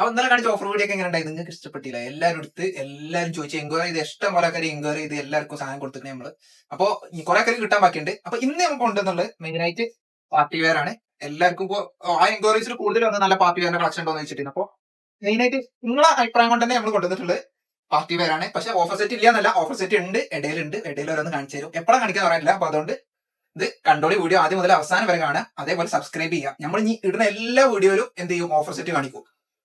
അപ്പൊ ഇന്നലെ കാണിച്ച ഓഫർ വീഡിയോ ഒക്കെ എങ്ങനെ ഉണ്ടായി? നിങ്ങൾക്ക് ഇഷ്ടപ്പെട്ടില്ല? എല്ലാവരും എടുത്ത് എല്ലാവരും ചോദിച്ചു എൻക്വയറി ചെയ്ത് ഇഷ്ടം പോലെ കാര്യം എൻക്വയറി ചെയ്ത് എല്ലാവർക്കും സാധനം കൊടുത്തിട്ടുണ്ട് നമ്മൾ. അപ്പൊ കുറെ കാര്യം കിട്ടാൻ ബാക്കിയുണ്ട്. അപ്പൊ ഇന്ന് നമുക്ക് ഉണ്ടെന്നുള്ളത് മെയിൻ ആയിട്ട് പാർട്ടി വെയർ ആണ്. എല്ലാവർക്കും ഇപ്പോ ആ എൻക്വയറീസിൽ കൂടുതൽ വന്ന് നല്ല പാർട്ടി വെയറിന്റെ കളക്ഷൻ ഉണ്ടോ എന്ന് വെച്ചിട്ടുണ്ട് അപ്പൊ മെയിൻ ആയിട്ട് നിങ്ങളെ അഭിപ്രായം കൊണ്ട് തന്നെ നമ്മൾ കൊണ്ടുവന്നിട്ടുള്ളത് പാർട്ടി വെയർ ആണ്. പക്ഷെ ഓഫർ സെറ്റ് ഇല്ല എന്നല്ല ഓഫർ സെറ്റ് ഉണ്ട് ഇടയിലുണ്ട്. ഇടയിൽ ഓരോന്ന് കാണിച്ചു തരും. എപ്പോഴാണ് കാണിക്കാൻ പറയാനില്ല അപ്പൊ അതുകൊണ്ട് ഇത് കണ്ടോളി വീഡിയോ ആദ്യം മുതൽ അവസാനം വരെ കാണുക. അതേപോലെ സബ്സ്ക്രൈബ് ചെയ്യുക. നമ്മൾ ഇനി ഇടുന്ന എല്ലാ വീഡിയോയിലും എന്ത് ചെയ്യും? ഓഫർ സെറ്റ് കാണിക്കും.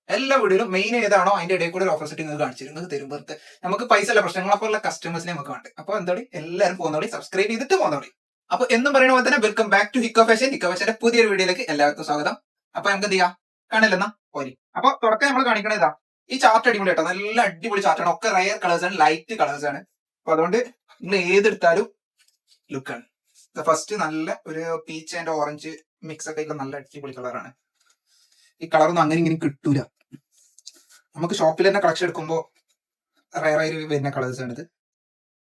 എല്ലാ വീഡിയോയിലും മെയിൻ ഏതാണോ അതിന്റെ ഇടയിൽ കൂടെ ഓഫർ സെറ്റ് നിങ്ങൾക്ക് കാണിച്ചു നിങ്ങൾക്ക് തരും വെറുതെ നമുക്ക് പൈസ അല്ല പ്രശ്നങ്ങളപ്പോലുള്ള കസ്റ്റമേഴ്സിനെ നമുക്ക് വേണ്ട. അപ്പൊ എന്താടി എല്ലാവരും പോകുന്നോടി സബ്സ്ക്രൈബ് ചെയ്തിട്ട് പോകുന്നോടി അപ്പൊ എന്നും പറയുന്ന പോലെ തന്നെ welcome back to Hiko fashion Hiko ഫാഷന്റെ പുതിയൊരു വീഡിയോയിലേക്ക് എല്ലാവർക്കും സ്വാഗതം. അപ്പൊ നമുക്ക് എന്ത് ചെയ്യാം? കാണില്ലെന്നാ പോരി. അപ്പൊ തുടക്കം നമ്മൾ കാണിക്കണത് ഇതാ. ഈ ചാർട്ട് അടിപൊളി കേട്ടോ. നല്ല അടിപൊളി ചാർട്ടാണ് ഒക്കെ റയർ കളേഴ്സ് ആണ്. ലൈറ്റ് കളേഴ്സ് ആണ്. അപ്പൊ അതുകൊണ്ട് നിങ്ങൾ ഏതെടുത്താലും ലുക്കാണ് ഫസ്റ്റ് നല്ല ഒരു പീച്ച് ആൻഡ് ഓറഞ്ച് മിക്സ് ഒക്കെ നല്ല അടിപൊളി കളറാണ് ഈ കളറൊന്നും അങ്ങനെ ഇങ്ങനെ കിട്ടൂല. നമുക്ക് ഷോപ്പിൽ തന്നെ കളക്ഷൻ എടുക്കുമ്പോൾ റയർ ആയി വരുന്ന കളേഴ്സ് ആണിത്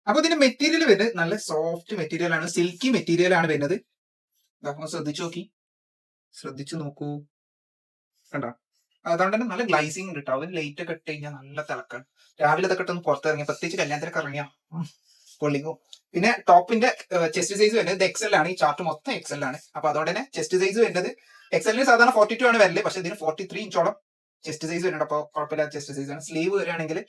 അപ്പൊ ഇതിന്റെ മെറ്റീരിയൽ വരുന്നത് നല്ല സോഫ്റ്റ് മെറ്റീരിയൽ ആണ് സിൽക്കി മെറ്റീരിയൽ ആണ് വരുന്നത്. ശ്രദ്ധിച്ചു നോക്കി. ശ്രദ്ധിച്ചു നോക്കൂ. കണ്ടോ? അതുകൊണ്ട് തന്നെ നല്ല ഗ്ലൈസിങ് കേട്ടോ ലൈറ്റ് ഒക്കെ ഇട്ട് കഴിഞ്ഞാൽ നല്ല തിളക്കാണ്. രാവിലെ ഇതൊക്കെ ഇട്ടൊന്ന് പുറത്തിറങ്ങി പ്രത്യേകിച്ച് കല്യാണത്തിനൊക്കെ ഇറങ്ങിയ. പൊള്ളിങ്ങും പിന്നെ ടോപ്പിന്റെ ചെസ്റ്റ് സൈസ് വരുന്നത് എക്സൽ ആണ്. ഈ ചാർട്ട് മൊത്തം എക്സൽ ആണ്. അപ്പൊ അതോടെ തന്നെ ചെസ്റ്റ് സൈസ് വരുന്നത് എക്സലിന് സാധാരണ ഫോർട്ടി ടു ആണ് വരൽ. പക്ഷെ ഇതിന് ഫോർട്ടി ത്രീ ഇഞ്ചോളം ചെസ്റ്റ് സൈസ് വരുന്നുണ്ട്. അപ്പോൾ കുഴപ്പമില്ലാത്ത ചെസ്റ്റ് സൈസ് ആണ്. സ്ലീവ് വരികയാണെങ്കിൽ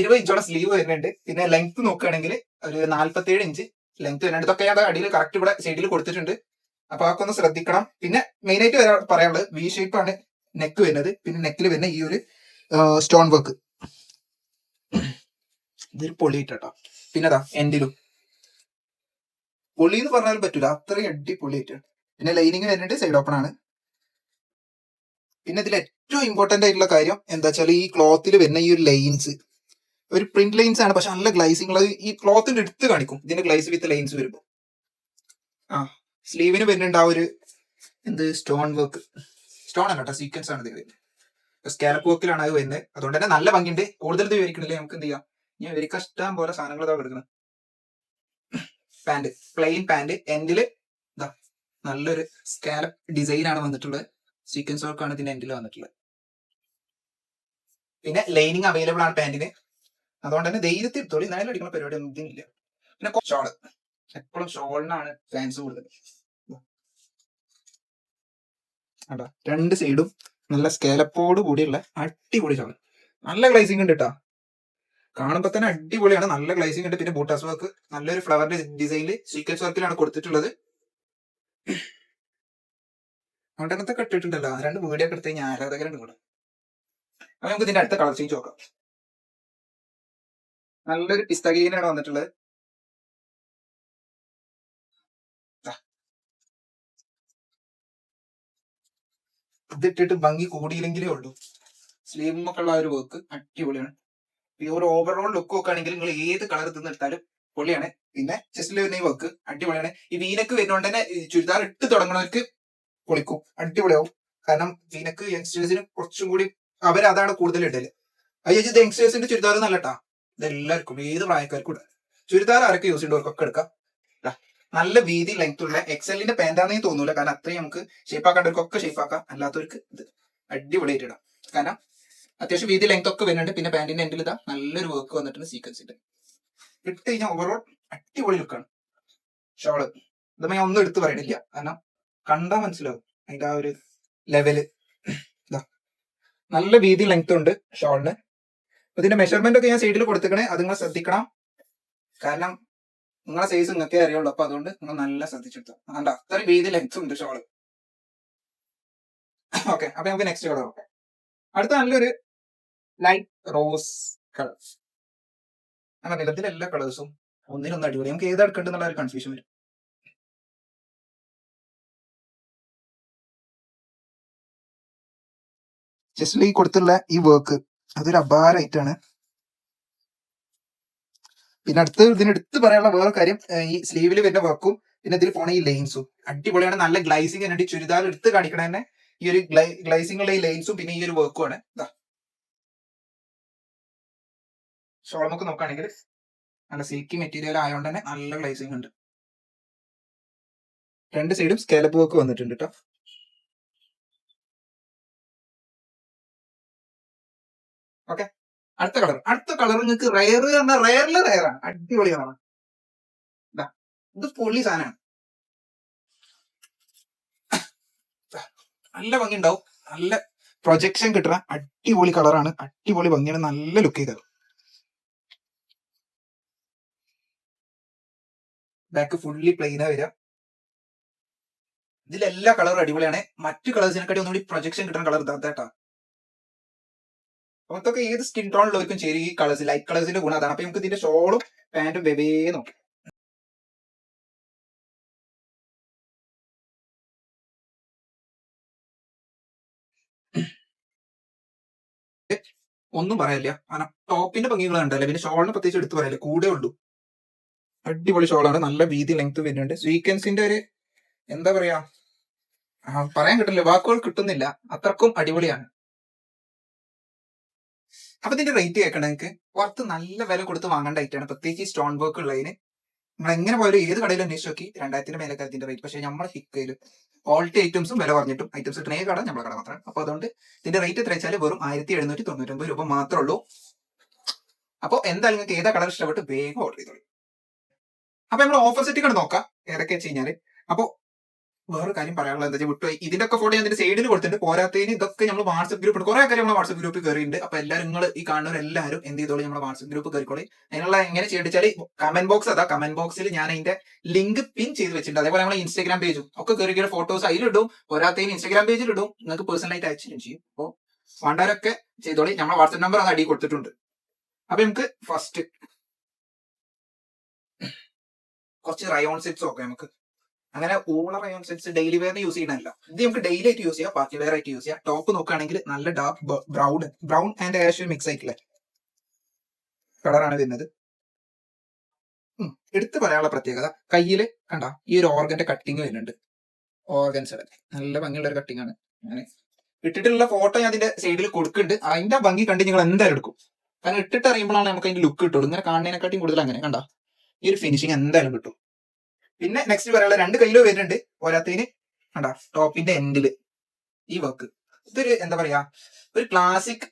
ഇരുപത് ഇഞ്ചോളം സ്ലീവ് വരുന്നുണ്ട്. പിന്നെ ലെങ്ത് നോക്കുകയാണെങ്കിൽ ഒരു നാല്പത്തേഴ് ഇഞ്ച് ലെങ്ത് വരുന്നുണ്ട്. ഇതൊക്കെ ഞാൻ അടിയിൽ കറക്റ്റ് ഇവിടെ സൈഡിൽ കൊടുത്തിട്ടുണ്ട്. അപ്പൊ അതൊക്കെ ഒന്ന് ശ്രദ്ധിക്കണം. പിന്നെ മെയിൻ ആയിട്ട് വരാ പറയാനുള്ളത് വി ഷേപ്പ് ആണ് നെക്ക് വരുന്നത്. പിന്നെ നെക്കിൽ വരുന്ന ഈ ഒരു സ്റ്റോൺ വർക്ക് ഇതൊരു പൊളിയിട്ട് കേട്ടോ പിന്നെ അതാ എൻഡിലും പൊളി എന്ന് പറഞ്ഞാലും പറ്റൂല. അത്രയും അടിപൊളിയായിട്ട് പിന്നെ ലൈനിങ് വരുന്നുണ്ട് സൈഡ് ഓപ്പൺ ആണ്. പിന്നെ ഇതിൽ ഏറ്റവും ഇമ്പോർട്ടന്റ് ആയിട്ടുള്ള കാര്യം എന്താ വെച്ചാൽ ഈ ക്ലോത്തിൽ വരുന്ന ഈ ഒരു ലൈൻസ് ഒരു പ്രിന്റ് ലൈൻസ് ആണ് പക്ഷെ നല്ല ഗ്ലൈസിങ് ഉള്ളത് ഈ ക്ലോത്തിന്റെ എടുത്ത് കാണിക്കും. ഇതിന്റെ ഗ്ലൈസ് വിത്ത് ലൈൻസ് വരുമ്പോൾ ആ സ്ലീവിന് വരുന്നുണ്ട് ആ ഒരു എന്ത്? സ്റ്റോൺ വർക്ക് സ്റ്റോൺ അല്ല കേട്ടോ സീക്വൻസ് ആണ് ഇത് സ്കാലപ്പ് വർക്കിലാണ് അത് വരുന്നത്. അതുകൊണ്ട് തന്നെ നല്ല ഭംഗിയുണ്ട്. കൂടുതൽ ഇത് വിവരിക്കണില്ലേ നമുക്ക് എന്ത് ചെയ്യാം? ഞാൻ ഇവർക്ക് ഇഷ്ടം പോലെ സാധനങ്ങൾ ഇതാ എടുക്കുന്നത് പാന്റ് പ്ലെയിൻ പാന്റ് എൻഡിൽ ഇതാ നല്ലൊരു സ്കാലപ്പ് ഡിസൈൻ ആണ് വന്നിട്ടുള്ളത്. സീക്വൻസ് വർക്ക് ആണ് ഇതിന്റെ എൻഡിൽ വന്നിട്ടുള്ളത്. പിന്നെ ലൈനിങ് അവൈലബിൾ ആണ് പാന്റിന് അതുകൊണ്ട് തന്നെ ധൈര്യത്തിൽ എടുത്തോളി നല്ല അടിക്കുന്ന പരിപാടി ഒന്നും ഇല്ല പിന്നെ ഷോൾ. എപ്പോഴും ഷോളിനാണ് ഫാൻസ് കൂടുതൽ രണ്ട് സൈഡും നല്ല സ്കേലപ്പോട് കൂടിയുള്ള അടിപൊളി ഷോൾ. നല്ല ഗ്ലൈസിങ് ഉണ്ട് കേട്ടോ കാണുമ്പോ തന്നെ അടിപൊളിയാണ്. നല്ല ഗ്ലൈസിംഗ് ഉണ്ട്. പിന്നെ ബൂട്ടാസ് വർക്ക് നല്ലൊരു ഫ്ലവറിന്റെ ഡിസൈനിൽ സീക്വൻസ് വർക്കിലാണ് കൊടുത്തിട്ടുള്ളത്. അവിടെ കെട്ടിട്ടുണ്ടല്ലോ രണ്ട് വീഡിയോ ഒക്കെ എടുത്ത് കഴിഞ്ഞാൽ ആരാധകരുണ്ട് കൂടെ അപ്പൊ നമുക്ക് ഇതിന്റെ അടുത്ത കളർ ചേഞ്ച് നോക്കാം. നല്ലൊരു പിസ്ത വന്നിട്ടുള്ളത്. ഇതിട്ടിട്ട് ഭംഗി കൂടിയില്ലെങ്കിലേ ഉള്ളൂ. സ്ലീവ് ഉള്ള ആ ഒരു വർക്ക് അടിപൊളിയാണ്. ഒരു ഓവറോൾ ലുക്ക് നോക്കുകയാണെങ്കിൽ നിങ്ങൾ ഏത് കളർ തിന്നെടുത്താലും പൊളിയാണ്. പിന്നെ ചെസ്റ്റിൽ വരുന്ന ഈ വർക്ക് അടിപൊളിയാണ്. ഈ വീനക്ക് വരുന്നോണ്ട് തന്നെ ചുരിദാർ ഇട്ട് തുടങ്ങുന്നവർക്ക് പൊളിക്കും. അടിപൊളിയാവും. കാരണം വീനക്ക് യങ്സ്റ്റേഴ്സിന് കുറച്ചും കൂടി അതാണ് കൂടുതൽ ഇടൽ. അയ്യോ ഇത് യങ്സ്റ്റേഴ്സിന്റെ ചുരിദാർ നല്ലട്ടാ ഇതെല്ലാവർക്കും ഏത് പ്രായക്കാർക്കും ഇടാം. ചുരിദാർ ആരൊക്കെ യൂസ് ചെയ്യുന്നവർക്കൊക്കെ എടുക്കാം. നല്ല വീതി ലെങ്ത് ഉള്ള എക്സലിന്റെ പാന്റാന്നേ തോന്നൂല. കാരണം അത്രയും നമുക്ക് ഷേപ്പ് ആക്കേണ്ടവർക്കൊക്കെ ഷേപ്പ് ആക്കാം. അല്ലാത്തവർക്ക് ഇത് അടിപൊളിയായിട്ട് ഇടാം. കാരണം അത്യാവശ്യം വീതി ലെങ്ത് ഒക്കെ വരുന്നുണ്ട്. പിന്നെ പാന്റിന്റെ എൻഡിൽ ഇതാ നല്ലൊരു വർക്ക് വന്നിട്ടുണ്ട് സീക്വൻസിന്റെ ഇട്ട്. കഴിഞ്ഞാൽ ഓവറോൾ അടിപൊളി ലുക്കാണ് ഷോൾ ഇത് ഞാൻ ഒന്നും എടുത്തു പറയണില്ല. കാരണം കണ്ടാൽ മനസ്സിലാവും അതിന്റെ ആ ഒരു ലെവൽ ഇതാ. നല്ല വീതി ലെങ്ത് ഉണ്ട് ഷോളിന്. ഇതിന്റെ മെഷർമെന്റ് ഒക്കെ ഞാൻ സൈഡിൽ കൊടുത്തിക്കണേ. അത് നിങ്ങൾ ശ്രദ്ധിക്കണം. കാരണം നിങ്ങളെ സൈസ് നിങ്ങൾക്കേ അറിയുള്ളൂ. അപ്പൊ അതുകൊണ്ട് നിങ്ങൾ നല്ല ശ്രദ്ധിച്ചെടുത്തു. അത്രയും വീതി ലെങ്ത് ഉണ്ട് ഷോൾ. ഓക്കെ അപ്പൊ നമുക്ക് നെക്സ്റ്റ് കളർ നോക്കാം. അടുത്ത നല്ലൊരു ലൈറ്റ് റോസ് കളർ അങ്ങനെ നിലത്തിലെ എല്ലാ കളേഴ്സും ഒന്നിനൊന്നും അടിപൊളി. നമുക്ക് ഏത് എടുക്കേണ്ടെന്നുള്ള ഒരു കൺഫ്യൂഷൻ വരും. ജസ്റ്റിൽ ഈ കൊടുത്തുള്ള ഈ വർക്ക് അതൊരു അപാരമായിട്ടാണ് പിന്നെ അടുത്ത് ഇതിനടുത്ത് പറയാനുള്ള വേറെ കാര്യം ഈ സ്ലീവിൽ വരുന്ന വർക്കും പിന്നെ ഇതിൽ പോണ ഈ ലൈൻസും അടിപൊളിയാണ്. നല്ല ഗ്ലൈസിങ് എന്നിട്ട് ചുരിദാർ എടുത്ത് കാണിക്കണേ ഈ ഒരു ഗ്ലൈ ഗ്ലൈസിങ്ങുള്ള ഈ ലൈൻസും പിന്നെ ഈ ഒരു വർക്കും ആണ്. നമുക്ക് നോക്കുകയാണെങ്കിൽ നല്ല സിൽക്കി മെറ്റീരിയൽ ആയതുകൊണ്ട് തന്നെ നല്ല ഗ്ലൈസിങ് ഉണ്ട്. രണ്ട് സൈഡും സ്കാലപ്പ് വർക്ക് വന്നിട്ടുണ്ട് കേട്ടോ ഓക്കെ അടുത്ത കളർ അടുത്ത കളർ നിങ്ങൾക്ക് റയർ പറഞ്ഞാൽ റയറിൽ റയറാണ് അടിപൊളിയാണ്. ഇത് പൊള്ളി സാധനമാണ്. നല്ല ഭംഗി ഉണ്ടാവും നല്ല പ്രൊജക്ഷൻ കിട്ടുന്ന അടിപൊളി കളറാണ് അടിപൊളി ഭംഗിയാണ് നല്ല ലുക്ക് ചെയ്തത്. ബാക്ക് ഫുള്ളി പ്ലെയിനാ വരിക. ഇതിലെല്ലാ കളറും അടിപൊളിയാണ്. മറ്റു കളേഴ്സിനെക്കാട്ടി ഒന്നുകൂടി പ്രൊജക്ഷൻ കിട്ടുന്ന കളർ ഇതാട്ടാ അപ്പൊ ഏത് സ്കിൻ ടോണിലുള്ളവർക്കും ശരി ഈ കളേഴ്സ് ലൈറ്റ് കളേഴ്സിന്റെ ഗുണം അതാണ്. അപ്പൊ നമുക്ക് ഇതിന്റെ ഷോളും പാന്റും വെവേ നോക്കാം. ഒന്നും പറയാനില്ല കാരണം ടോപ്പിന്റെ ഭംഗികൾ കണ്ടല്ലേ പിന്നെ ഷോളിനെ പ്രത്യേകിച്ച് എടുത്ത് പറയല്ലേ കൂടെ ഉള്ളൂ. അടിപൊളി ഷോളാണ് നല്ല വീതി ലെങ്ത് വരുന്നുണ്ട്. സ്വീക്വൻസിന്റെ ഒരു എന്താ പറയാ പറയാൻ കിട്ടില്ല വാക്കുകൾ കിട്ടുന്നില്ല. അത്രക്കും അടിപൊളിയാണ്. അപ്പൊ ഇതിന്റെ റേറ്റ് കേൾക്കണമെങ്കിൽ പുറത്ത് നല്ല വില കൊടുത്ത് വാങ്ങേണ്ട ഐറ്റാണ് പ്രത്യേകിച്ച് സ്റ്റോൺ വർക്ക് ഉള്ളതിന്. നമ്മൾ എങ്ങനെ പോയാലും ഏത് കടയിലും അന്വേഷിച്ച് നോക്കി. രണ്ടായിരത്തിന്റെ മേലെ ഇതിന്റെ റേറ്റ് പക്ഷേ നമ്മുടെ ഹിക്കയിൽ ക്വാളിറ്റി ഐറ്റംസും വില പറഞ്ഞിട്ടും ഐറ്റംസ് ഇട്ടേ കട നമ്മുടെ കട മാത്രമാണ്. അപ്പൊ അതുകൊണ്ട് ഇതിന്റെ റേറ്റ് എത്ര വെച്ചാൽ വെറും ആയിരത്തി എഴുന്നൂറ്റി തൊണ്ണൂറ്റൊമ്പത് രൂപ മാത്രമേ ഉള്ളൂ. അപ്പോൾ എന്തായാലും നിങ്ങൾക്ക് ഏതാ കളർ ഇഷ്ടപ്പെട്ട് വേഗം ഓർഡർ ചെയ്തോളൂ. അപ്പൊ നമ്മൾ ഓഫർ സെറ്റ് കണ്ട് നോക്കാം. ഏതൊക്കെ വെച്ച് കഴിഞ്ഞാൽ. അപ്പൊ വേറെ കാര്യം പറയാനുള്ളത് എന്താ വിട്ടുപോയി ഇതിന്റെ ഒക്കെ ഫോട്ടോ ഞാൻ സൈഡിൽ കൊടുത്തിട്ടുണ്ട്. പോരാത്തതിന് ഇതൊക്കെ നമ്മൾ വാട്സ്ആപ്പ് ഗ്രൂപ്പ് കുറെ കാര്യം നമ്മൾ വാട്സ്ആപ്പ് ഗ്രൂപ്പിൽ കയറിയിട്ടുണ്ട് അപ്പൊ എല്ലാവരും നിങ്ങൾ ഈ കാണുന്നവരെല്ലാവരും എന്ത് ചെയ്തോളൂ നമ്മുടെ വാട്സ്ആപ്പ് ഗ്രൂപ്പ് കയറിക്കോളി അതിനുള്ള എങ്ങനെ ചെയ്യേണ്ടത് കമന്റ് ബോക്സ് അതാ കമന്റ് ബോക്സിൽ ഞാൻ അതിന്റെ ലിങ്ക് പിൻ ചെയ്ത് വെച്ചിട്ടുണ്ട്. അതേപോലെ നമ്മുടെ ഇൻസ്റ്റാഗ്രാം പേജും ഒക്കെ കയറി ഫോട്ടോസ് അതിലിടും. പോരാത്തതിന് ഇൻസ്റ്റാഗ്രാം പേജിൽ ഇടും. നിങ്ങൾക്ക് പേഴ്സണലായിട്ട് അയച്ചിട്ടും ചെയ്യും. അപ്പോൾ വേണ്ടവരൊക്കെ ചെയ്തോളി. നമ്മുടെ വാട്സ്ആപ്പ് നമ്പർ അത് അടി കൊടുത്തിട്ടുണ്ട്. അപ്പൊ നമുക്ക് ഫസ്റ്റ് കുറച്ച് റയോൺ സെറ്റ്സ് നോക്കാം നമുക്ക്. അങ്ങനെ ഓളർ അനുസരിച്ച് ഡെയിലി വെയറിന് യൂസ് ചെയ്യണമല്ല ഇത് നമുക്ക് ഡെയിലി ആയിട്ട് യൂസ് ചെയ്യാം പാർട്ടി വെയർ ആയിട്ട് യൂസ് ചെയ്യാം. ടോപ്പ് നോക്കുകയാണെങ്കിൽ നല്ല dark brown brown and ash mix ആയിട്ടുള്ള കളറാണ് വരുന്നത്. എടുത്ത് പറയാനുള്ള പ്രത്യേകത കയ്യിൽ കണ്ട ഈ ഒരു ഓർഗന്റെ കട്ടിങ് വരുന്നുണ്ട്. ഓർഗൻസ് നല്ല ഭംഗിയുള്ള ഒരു കട്ടിങ് ആണ്. അങ്ങനെ ഇട്ടിട്ടുള്ള ഫോട്ടോ ഞാൻ അതിന്റെ സൈഡിൽ കൊടുക്കുന്നുണ്ട്. അതിന്റെ ഭംഗി കണ്ട് നിങ്ങൾ എന്തായാലും എടുക്കും. കാരണം ഇട്ടിട്ട് അറിയുമ്പോഴാണ് നമുക്ക് അതിന്റെ ലുക്ക് കിട്ടുള്ളൂ. ഇങ്ങനെ കാണുന്നതിനെക്കാട്ടിയും കൂടുതൽ അങ്ങനെ കണ്ട? ഈ ഒരു ഫിനിഷിങ് എന്തായാലും കിട്ടും. പിന്നെ നെക്സ്റ്റ് പറയാനുള്ള രണ്ട് കയ്യിലും വരുന്നുണ്ട്. പോരാത്തതിന് കണ്ടാ ടോപ്പിന്റെ എൻഡിൽ ഈ വർക്ക് ഇതൊരു എന്താ പറയാ ഒരു ക്ലാസിക്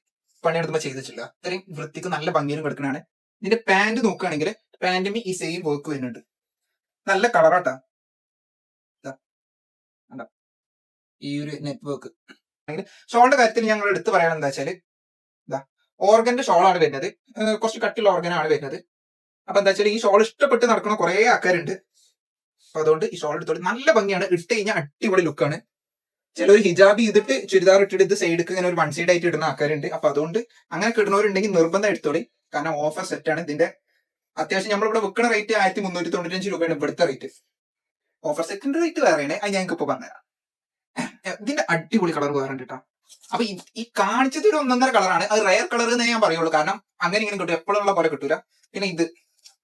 പണിയെടുത്തുമ്പോ ചെയ്തിട്ടില്ല. ഇത്രയും വൃത്തിക്ക് നല്ല ഭംഗിയിലും കിടക്കണാണ് ഇതിന്റെ പാന്റ് നോക്കുകയാണെങ്കിൽ പാന്റിന് ഈ സെയിം വർക്ക് വരുന്നുണ്ട്. നല്ല കളറാട്ടാ ഈ ഒരു നെറ്റ്വർക്ക് ഷോളിന്റെ കാര്യത്തിൽ ഞങ്ങൾ എടുത്തു പറയണം എന്താ വെച്ചാൽ ഇതാ ഓർഗന്റെ ഷോളാണ് വരുന്നത്. കുറച്ച് കട്ടിയുള്ള ഓർഗനാണ് വരുന്നത്. അപ്പൊ എന്താ വെച്ചാൽ ഈ ഷോൾ ഇഷ്ടപ്പെട്ട് നടക്കുന്ന കുറെ ആൾക്കാരുണ്ട്. അപ്പൊ അതുകൊണ്ട് ഈ ഷോൾ എടുത്തോളി നല്ല ഭംഗിയാണ്. ഇട്ട് കഴിഞ്ഞാൽ അടിപൊളി ലുക്കാണ് ചിലർ ഹിജാബ് ചെയ്തിട്ട് ചുരിദാർ ഇട്ടിട്ട് സൈഡിക്ക് ഇങ്ങനെ ഒരു വൺ സൈഡ് ആയിട്ട് ഇടുന്ന ആൾക്കാരുണ്ട്. അപ്പൊ അതുകൊണ്ട് അങ്ങനെ കിടന്നവരുണ്ടെങ്കിൽ നിർബന്ധം എടുത്തോളി. കാരണം ഓഫർ സെറ്റ് ആണ്. ഇതിന്റെ അത്യാവശ്യം നമ്മളിവിടെ വെക്കുന്ന റേറ്റ് ആയിരത്തി മുന്നൂറ്റി തൊണ്ണൂറ്റഞ്ച് രൂപയാണ് ഇവിടുത്തെ റേറ്റ് ഓഫർ സെറ്റിന്റെ റേറ്റ് വേറെയാണ്. അത് ഞങ്ങൾക്ക് ഇപ്പൊ പറഞ്ഞുതരാം. ഇതിന്റെ അടിപൊളി കളർ വേറെ കേട്ടോ അപ്പൊ ഈ- കാണിച്ചത് ഒരു ഒന്നൊന്നര കളറാണ് അത് റയർ കളർ എന്നേ ഞാൻ പറയുള്ളൂ. കാരണം അങ്ങനെ ഇങ്ങനെ കിട്ടും. എപ്പോഴും ഉള്ള പോലെ കിട്ടൂല. പിന്നെ ഇത്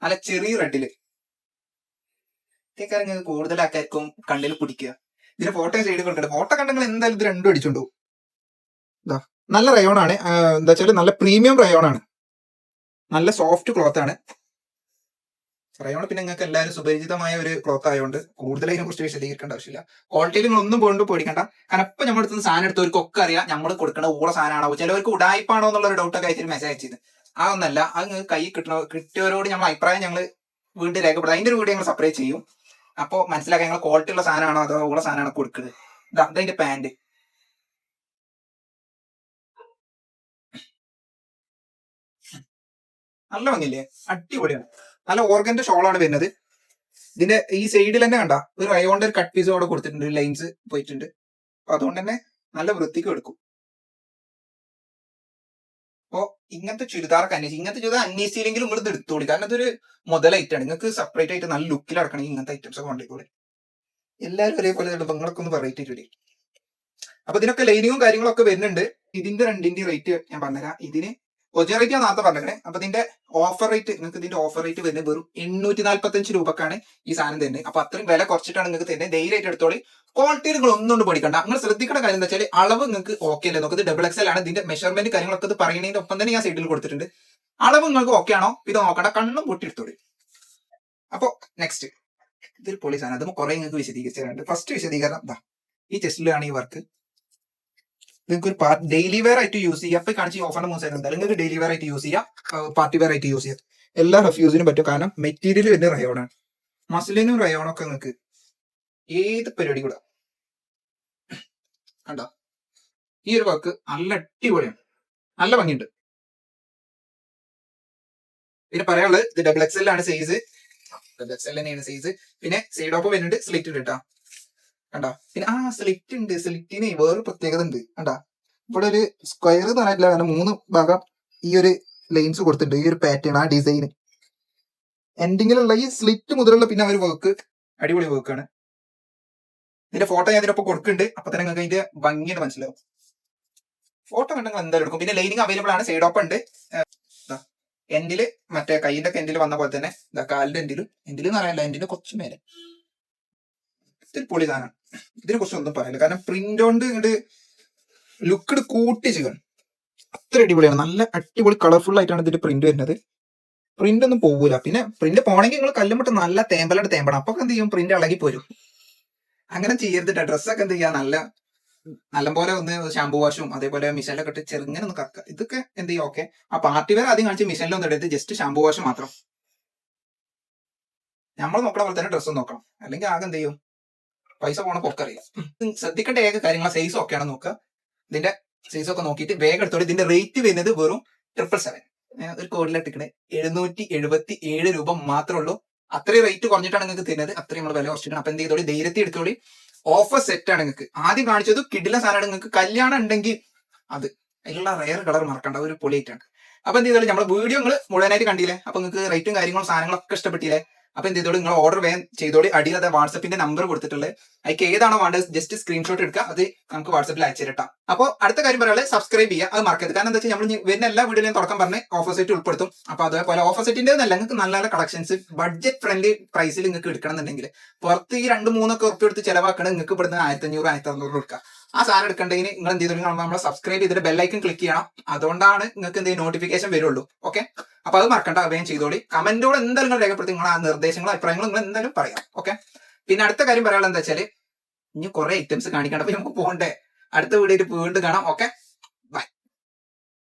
നല്ല ചെറിയ റെഡിൽ ഇതൊക്കെ നിങ്ങൾക്ക് കൂടുതൽ ആൾക്കാർക്കും കണ്ണിൽ പിടിക്കുക. ഇതിന്റെ ഫോട്ടോ സൈഡ് കൊടുക്കട്ടെ ഫോട്ടോ കണ്ടെങ്കിൽ എന്തായാലും ഇത് രണ്ടും അടിച്ചുണ്ടോ നല്ല റയോൺ ആണ്. എന്താ വെച്ചാൽ നല്ല പ്രീമിയം റയോൺ ആണ്. നല്ല സോഫ്റ്റ് ക്ലോത്ത് ആണ്. റയോൺ പിന്നെ നിങ്ങൾക്ക് എല്ലാവരും സുപരിചിതമായ ഒരു ക്ലോത്ത് ആയതുകൊണ്ട് കൂടുതൽ അതിനെ കുറിച്ച് വിശദീകരിക്കേണ്ട ആവശ്യമില്ല. ക്വാളിറ്റിയിൽ നിങ്ങൾ ഒന്നും പോയിട്ട് പേടിക്കണ്ട. കാരണം ഇപ്പൊ നമ്മുടെ അടുത്ത് സാധനം എടുത്തവർക്കൊക്കെ അറിയാം. നമ്മൾ കൊടുക്കുന്ന ഊറ സാധനമാണോ? ചിലവർക്ക് ഉടായ്പാണോ എന്നുള്ള ഒരു ഡൗട്ടൊക്കെ അയച്ചിട്ട് മെസ്സേജ് അയച്ചത് ആ ഒന്നല്ല. അത് നിങ്ങൾക്ക് കൈ കിട്ടണോ കിട്ടിയവരോട് നമ്മൾ അഭിപ്രായം ഞങ്ങൾ വീണ്ടും രേഖപ്പെടുത്തും. അതിന്റെ ഒരു വീഡിയോ ഞങ്ങൾ സെപ്പറേറ്റ് ചെയ്യും. അപ്പോൾ മനസ്സിലാക്കാൻ ഞങ്ങൾ ക്വാളിറ്റി ഉള്ള സാധനമാണോ അതോ ഉള്ള സാധനമാണോ കൊടുക്കുന്നത് ഇതാ അതിന്റെ പാന്റ് നല്ല ഭംഗിയില്ലേ? അടിപൊളിയാണ്. നല്ല ഓർഗന്റെ ഷോളാണ് വരുന്നത്. ഇതിന്റെ ഈ സൈഡിൽ തന്നെ കണ്ട ഒരു റയോണ്ട് ഒരു കട്ട് പീസ് അവിടെ കൊടുത്തിട്ടുണ്ട് ലൈൻസ് പോയിട്ടുണ്ട്. അപ്പൊ അതുകൊണ്ട് തന്നെ നല്ല വൃത്തിക്ക് എടുക്കും. അപ്പോ ഇങ്ങനത്തെ ചുരിദാറൊക്കെ അന്വേഷിച്ച് ഇങ്ങനത്തെ ചുരിദാർ അന്വേഷിച്ചില്ലെങ്കിലും നിങ്ങൾ ഇത് എടുത്തോളി. കാരണം ഇതൊരു മുതൽ ആണ്. നിങ്ങൾക്ക് സെപ്പറേറ്റ് ആയിട്ട് നല്ല ലുക്കിൽ അടക്കണം ഇങ്ങനത്തെ ഐറ്റംസ് ഒക്കെ കൊണ്ടുപോയിക്കോളി എല്ലാവരും ഒരേപോലെ നിങ്ങളൊക്കെ ഒന്ന് വെറൈറ്റി വരും അപ്പൊ ഇതിനൊക്കെ ലൈനിങ്ങും കാര്യങ്ങളൊക്കെ വരുന്നുണ്ട്. ഇതിന്റെ രണ്ടിന്റെ റേറ്റ് ഞാൻ പറഞ്ഞുതരാം. ഇതിന് ഒറിജിനൽ റേറ്റ് ഞാൻ നേരത്തെ പറഞ്ഞേ അപ്പൊ ഇതിന്റെ ഓഫർ റേറ്റ് നിങ്ങൾക്ക് ഇതിന്റെ ഓഫർ റേറ്റ് വരുന്നത് വെറും എണ്ണൂറ്റി നാല്പത്തഞ്ച് രൂപക്കാണ് ഈ സാധനം തന്നെ അപ്പൊ അത്രയും വില കുറച്ചിട്ടാണ് നിങ്ങൾക്ക് തന്നെ ഡെയിലി ആയിട്ട് എടുത്തോളി. ക്വാളിറ്റി നിങ്ങൾ ഒന്നും പഠിക്കണ്ട നിങ്ങൾ ശ്രദ്ധിക്കേണ്ട കാര്യം എന്താ വെച്ചാൽ അളവ് നിങ്ങൾക്ക് ഓക്കെ അല്ലേ? നോക്കുന്നത് ഡബിൾ എക്സൽ ആണ്. ഇതിന്റെ മെഷർമെന്റ് കാര്യങ്ങളൊക്കെ ഇത് പറയുന്നതിന്റെ ഒപ്പം തന്നെ ഞാൻ സൈഡിൽ കൊടുത്തിട്ടുണ്ട്. അളവ് നിങ്ങൾക്ക് ഓക്കെ ആണോ? ഇത് നോക്കണ്ട. കണ്ണും പൊട്ടിയെടുത്തോളി അപ്പൊ നെക്സ്റ്റ് ഇതൊരു പൊളി സാധനം. അത് കുറെ നിങ്ങൾക്ക് വിശദീകരിച്ചു ഫസ്റ്റ് വിശദീകരണം. ഇതാ ഈ ചെസ്റ്റിലാണ് ഈ വർക്ക് നിങ്ങൾക്ക് ഒരു ഡെയിലി വെയർ ആയിട്ട് യൂസ് ചെയ്യാം. അപ്പൊ കാണിച്ച ഓഫറിന്റെ മൂന്ന് സൈഡ് നിങ്ങൾക്ക് ഡെയിലി വെയർ ആയിട്ട് യൂസ് ചെയ്യാം. പാർട്ടി വെയർ ആയിട്ട് യൂസ് ചെയ്യാം. എല്ലാ റെഫ്യൂസിനും പറ്റും. കാരണം മെറ്റീരിയൽ വരുന്ന റയോണാണ് മസിലിനും റയോണും ഒക്കെ നിങ്ങൾക്ക് ഏത് പരിപാടി കൂടെ. കണ്ടോ? ഈ ഒരു വർക്ക് നല്ല അടിപൊളിയാണ്. നല്ല ഭംഗിയുണ്ട്. പിന്നെ പറയാനുള്ളത് ഇത് ഡബിൾ എക്സ് എൽ ആണ് സൈസ് ഡബിൾ എക്സ് എൽ തന്നെയാണ് സൈസ് പിന്നെ സൈഡ് ഓപ്പ് വരുന്നുണ്ട്. സ്ലിറ്റ് കേട്ടോ കണ്ടോ? പിന്നെ ആ സ്ലിറ്റ് ഉണ്ട്. സ്ലിറ്റിന് വേറൊരു പ്രത്യേകത ഉണ്ട്. കണ്ടാ? ഇവിടെ ഒരു സ്ക്വയർ എന്ന് പറഞ്ഞിട്ടില്ല. കാരണം മൂന്ന് ഭാഗം ഈ ഒരു ലൈൻസ് കൊടുത്തിട്ടുണ്ട്. ഈ ഒരു പാറ്റേൺ ആ ഡിസൈൻ എൻഡിങ്ങിലുള്ള ഈ സ്ലിറ്റ് മുതലുള്ള പിന്നെ ഒരു വർക്ക് അടിപൊളി വർക്കാണ് ഇതിന്റെ ഫോട്ടോ ഞാൻ ഇതിനൊപ്പം കൊടുക്കുന്നുണ്ട്. അപ്പൊ തന്നെ നിങ്ങൾക്ക് അതിന്റെ ഭംഗിയുടെ മനസ്സിലാവും. ഫോട്ടോ കണ്ടെങ്കിൽ എന്തായാലും എടുക്കും. പിന്നെ ലൈനിങ് അവൈലബിൾ ആണ്. സൈഡ് ഓപ്പൺ ഉണ്ട്. എൻഡിൽ മറ്റേ കൈയിന്റെ എൻഡിൽ വന്ന പോലെ തന്നെ കാലിന്റെ എൻഡിലും എൻഡിൽ എന്ന് പറയാനില്ല. എൻഡിന്റെ കുറച്ച് മേലെ. പൊളി സാധനം. ഇതിനെ കുറിച്ച് ഒന്നും പറയാനില്ല കാരണം പ്രിന്റ് കൊണ്ട് ഇങ്ങോട്ട് ലുക്ക് കൂട്ടി ചെയ്യണം. അത്ര അടിപൊളിയാണ്. നല്ല അടിപൊളി കളർഫുൾ ആയിട്ടാണ് ഇതിന്റെ പ്രിന്റ് വരുന്നത്. പ്രിന്റ് ഒന്നും പോകൂല പിന്നെ പ്രിന്റ് പോണെങ്കിൽ നിങ്ങൾ കല്ലുമുട്ട് നല്ല തേമ്പലായിട്ട് തേമ്പണം. അപ്പൊ എന്ത് ചെയ്യും? പ്രിന്റ് ഇളകി പോരും. അങ്ങനെ ചെയ്യരുത് ഡ്രസ്സൊക്കെ എന്ത് ചെയ്യാ? നല്ല നല്ലപോലെ ഒന്ന് ഷാമ്പു വാഷും അതേപോലെ മിഷനിലൊക്കെ ഇട്ട് ചെറുങ്ങനെ ഒന്ന് കക്ക ഇതൊക്കെ എന്ത് ചെയ്യും? ഓക്കെ ആ പാർട്ടി വെയർ ആദ്യം കാണിച്ച് മിഷനിലൊന്നും എടുത്ത് ജസ്റ്റ് ഷാമ്പു വാഷ് മാത്രം. നമ്മൾ നോക്കണ പോലെ തന്നെ ഡ്രസ്സും നോക്കണം. അല്ലെങ്കിൽ ആകെ എന്ത് ചെയ്യും? പൈസ പോണ പൊക്കറിയാം ശ്രദ്ധിക്കേണ്ട ഏക കാര്യങ്ങൾ സൈസ് ഒക്കെയാണ് നോക്കുക. ഇതിന്റെ സൈസ് ഒക്കെ നോക്കിയിട്ട് വേഗം എടുത്തോളൂ. ഇതിന്റെ റേറ്റ് വരുന്നത് വെറും ട്രിപ്പിൾ സെവൻ ഒരു കോഡിലിട്ടിക്കണേ എഴുന്നൂറ്റി എഴുപത്തി ഏഴ് രൂപ മാത്രമേ ഉള്ളൂ. അത്രയും റേറ്റ് കുറഞ്ഞിട്ടാണ് നിങ്ങൾക്ക് തരുന്നത്. അത്രയും നമ്മൾ വില കുറച്ചിട്ടാണ്. അപ്പൊ എന്ത് ചെയ്തോളി? ധൈര്യത്തിൽ എടുത്തോളി. ഓഫർ സെറ്റ് ആണ് നിങ്ങൾക്ക്. ആദ്യം കാണിച്ചത് കിഡിലെ സാധനമാണ് നിങ്ങൾക്ക്. കല്യാണം ഉണ്ടെങ്കിൽ അത്. എല്ലാ റയർ കളർ മറക്കേണ്ട. ഒരു പൊളിയായിട്ടാണ്. അപ്പൊ എന്ത് ചെയ്തോളി? നമ്മുടെ വീഡിയോ നിങ്ങൾ മുഴുവനായിട്ട് കണ്ടില്ലേ? അപ്പൊ നിങ്ങൾക്ക് റേറ്റും കാര്യങ്ങളും സാധനങ്ങളൊക്കെ ഇഷ്ടപ്പെട്ടില്ലേ? അപ്പൊ എന്ത് ചെയ്തോളൂ? നിങ്ങൾ ഓർഡർ വേഗം ചെയ്തോളി. അടിയിൽ അത് വാട്സപ്പിന്റെ നമ്പർ കൊടുത്തിട്ടുള്ളത്. അതിക്ക് ഏതാണോ വേണ്ടത് ജസ്റ്റ് സ്ക്രീൻഷോട്ട് എടുക്കുക. അത് നമുക്ക് വാട്സപ്പിൽ അയച്ചു അപ്പോൾ അടുത്ത കാര്യം പറയാനുള്ളത് സബ്സ്ക്രൈബ് ചെയ്യുക. അത് മറക്കരുത്. കാരണം എന്താ വെച്ചാൽ നമ്മൾ വരുന്ന എല്ലാ വീഡിയോയിലും തുടക്കം പറഞ്ഞ് ഓഫർ ഉൾപ്പെടുത്തും. അപ്പൊ അതേപോലെ ഓഫർ സെറ്റിന്റെ നല്ല നിങ്ങൾക്ക് നല്ല നല്ല കളക്ഷൻസ് ബഡ്ജറ്റ് ഫ്രണ്ട്ലി പ്രൈസിൽ നിങ്ങൾക്ക് എടുക്കണം എന്നുണ്ടെങ്കിൽ പുറത്ത് ഈ രണ്ട് മൂന്നൊക്കെ ഉറപ്പ് എടുത്ത് ചിലവാക്കണം നിങ്ങൾക്ക് ഇവിടുന്ന് ആയിരത്തി അഞ്ഞൂറ് ആയിരത്തി അറുന്നൂറ് കൊടുക്കുക. ആ സാധനം എടുക്കണ്ടെങ്കിൽ നിങ്ങൾ എന്ത് ചെയ്തു? നമ്മളെ സബ്സ്ക്രൈബ് ചെയ്തിട്ട് ബെല്ലൈക്കൺ ക്ലിക്ക് ചെയ്യണം. അതുകൊണ്ടാണ് നിങ്ങൾക്ക് എന്തെങ്കിലും നോട്ടിഫിക്കേഷൻ വരുള്ളൂ. ഓക്കെ അപ്പൊ അത് മറക്കണ്ട വേഗം ചെയ്തോളി. കമന്റോട് എന്തായാലും നിങ്ങൾ രേഖപ്പെടുത്തി നിങ്ങൾ ആ നിർദ്ദേശങ്ങളും അഭിപ്രായങ്ങളും നിങ്ങൾ എന്തായാലും പറയാം. ഓക്കെ പിന്നെ അടുത്ത കാര്യം പറയാനുള്ളത് എന്താ വെച്ചാൽ ഇനി കുറെ ഐറ്റംസ് കാണിക്കണം അപ്പൊ നമുക്ക് പോകണ്ടേ അടുത്ത വീഡിയോ വീണ്ടും കാണാം. ഓക്കെ